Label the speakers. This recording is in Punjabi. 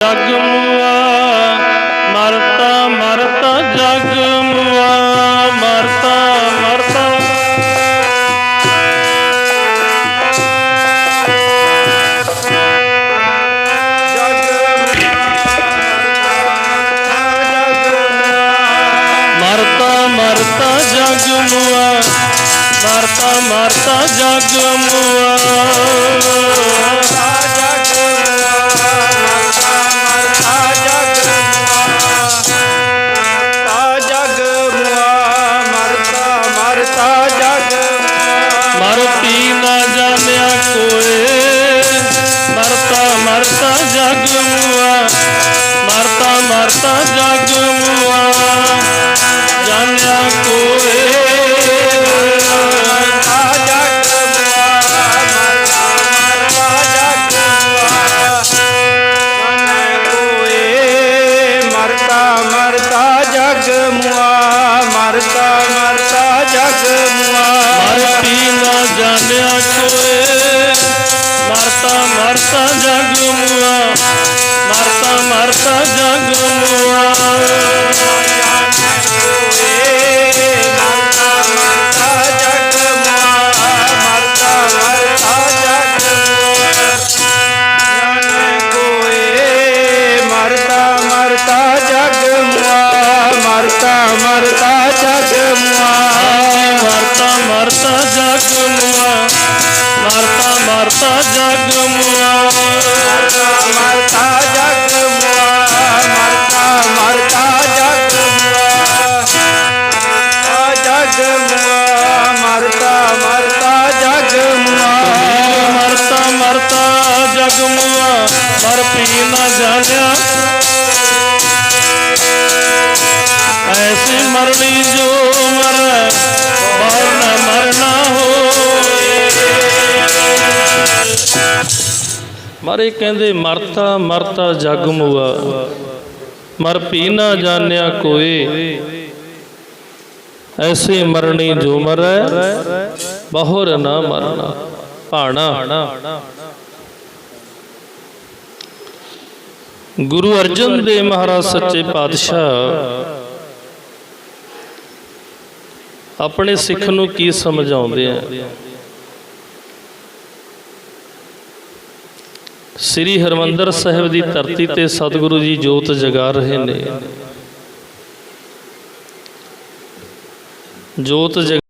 Speaker 1: ਜਗ ਮੁਆ, ਮਰਤਾ ਮਰਤਾ, ਜਗ ਮੁਆ, ਮਰਤਾ ਮਰਤਾ। ਮਰਤਾ ਮਰਤਾ, ਜਗ ਮੁਆ, ਮਰਤਾ ਮਰਤਾ, ਜਗ ਮੁਆ। ਜਗ ਮੁਆ ਮਰਤਾ ਮਰਤਾ ਜਗ ਮੁਆ ਜਾਣਿਆ ਕੋਏ।
Speaker 2: ਮਰਤਾ ਮਰਤਾ ਜਗ ਮੁਆ ਮਰਤਾ ਮਰਤਾ ਜਗ ਮੁਆ
Speaker 1: ਮਰਤੀ ਨਾ ਜਾਣਿਆ ਕੋਏ। ਮਰਤਾ ਮਰਤਾ ਜਗ ਮੁਆ ਮਰਤਾ ਮਰਤਾ
Speaker 2: ਮਰਤਾ ਜਗ ਮੁਆ
Speaker 1: ਮਰਤਾ ਜਗ ਮੁਆ ਮਰਤਾ ਮਰਤਾ ਜਗ ਮੁਆ
Speaker 2: ਜਗ ਮੁਆ ਮਰਤਾ ਮਰਤਾ ਜਗ ਮੁਆ ਮਰਤਾ ਮਰਤਾ ਜਗ ਮੁਆ
Speaker 1: ਮਰ ਪੀ ਨਾ ਜਾਣਿਆ ਐਸੀ ਮਰਨੀ ਜੋ ਮਰ ਮਾਰੇ ਕਹਿੰਦੇ, ਮਰਤਾ ਮਰਤਾ ਜਗ ਮੁਆ, ਮਰ ਪੀ ਨਾ ਜਾਣਿਆ ਕੋਏ। ਐਸੇ ਮਰਨੀ ਜੋ ਮਰੈ, ਬਹੁਰ ਨਾ ਮਰਨਾ ਭਾਣਾ। ਗੁਰੂ ਅਰਜਨ ਦੇਵ ਮਹਾਰਾਜ ਸੱਚੇ ਪਾਤਸ਼ਾਹ, ਆਪਣੇ ਸਿੱਖ ਨੂੰ ਕੀ ਸਮਝਾਉਂਦੇ ਆ? ਸ੍ਰੀ ਹਰਮੰਦਰ ਸਾਹਿਬ ਦੀ ਧਰਤੀ ਤੇ ਸਤਿਗੁਰੂ ਜੀ ਜੋਤ ਜਗਾ ਰਹੇ ਨੇ। ਜੋਤ ਜਗ